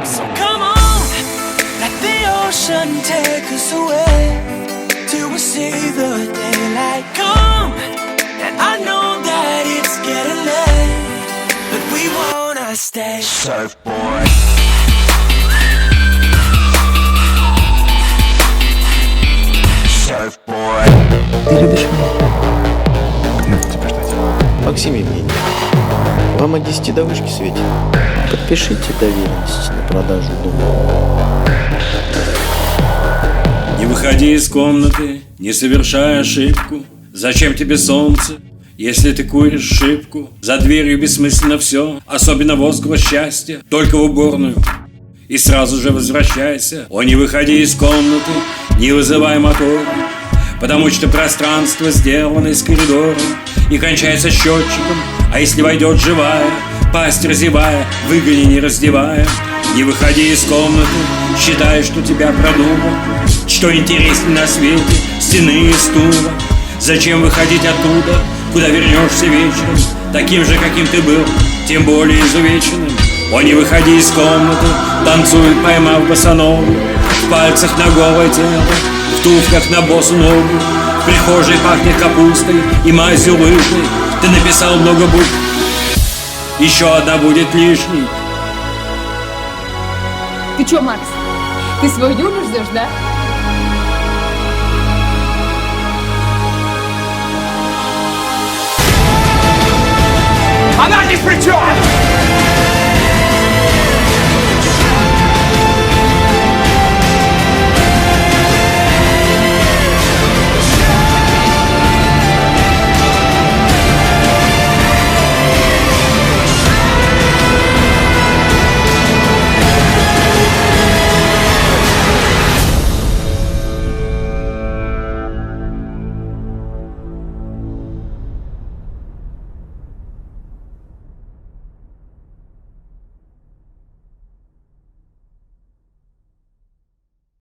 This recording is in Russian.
So come on, let the ocean take us away till we see the daylight come. And I know that it's getting late, but we wanna stay. Surfboard. Surfboard. Ты любишь меня? Как тебя ждать? Максим Евгеньевич, Вам от 10 до вышки светит. Подпишите доверенность на продажу дома. Не выходи из комнаты, не совершай ошибку. Зачем тебе солнце, если ты куришь шибку? За дверью бессмысленно все, особенно возглас счастья, только в уборную. И сразу же возвращайся. О, не выходи из комнаты, не вызывай мотор, потому что пространство сделано из коридора и кончается счетчиком. А если войдет живая, пасть разевая, выгони не раздевая. Не выходи из комнаты, считай, что тебя продумал. Что интереснее на свете, стены и стула. Зачем выходить оттуда, куда вернешься вечером? Таким же, каким ты был, тем более изувеченным. О, не выходи из комнаты, танцуй, поймав босоногу. В пальцах на голое тело, в туфлях на босу ногу В прихожей пахнет капустой и мазью лыжной Ты написал много букв, еще одна будет лишней Ты чё, Макс? Ты свою Юлю ждешь, да?